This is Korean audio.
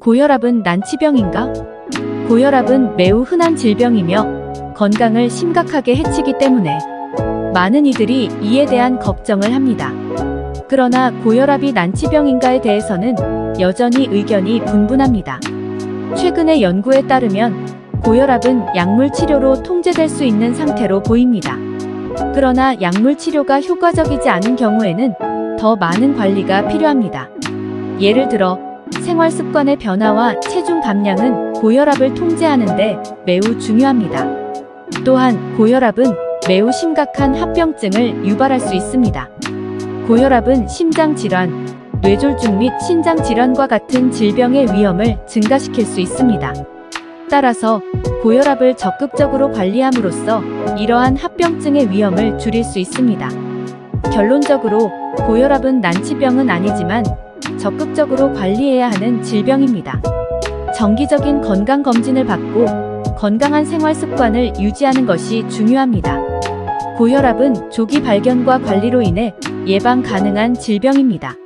고혈압은 난치병인가? 고혈압은 매우 흔한 질병이며 건강을 심각하게 해치기 때문에 많은 이들이 이에 대한 걱정을 합니다. 그러나 고혈압이 난치병인가에 대해서는 여전히 의견이 분분합니다. 최근의 연구에 따르면 고혈압은 약물 치료로 통제될 수 있는 상태로 보입니다. 그러나 약물 치료가 효과적이지 않은 경우에는 더 많은 관리가 필요합니다. 예를 들어 생활 습관의 변화와 체중 감량은 고혈압을 통제하는데 매우 중요합니다. 또한 고혈압은 매우 심각한 합병증을 유발할 수 있습니다. 고혈압은 심장 질환, 뇌졸중 및 신장 질환과 같은 질병의 위험을 증가시킬 수 있습니다. 따라서 고혈압을 적극적으로 관리함으로써 이러한 합병증의 위험을 줄일 수 있습니다. 결론적으로 고혈압은 난치병은 아니지만 적극적으로 관리해야 하는 질병입니다. 정기적인 건강 검진을 받고 건강한 생활 습관을 유지하는 것이 중요합니다. 고혈압은 조기 발견과 관리로 인해 예방 가능한 질병입니다.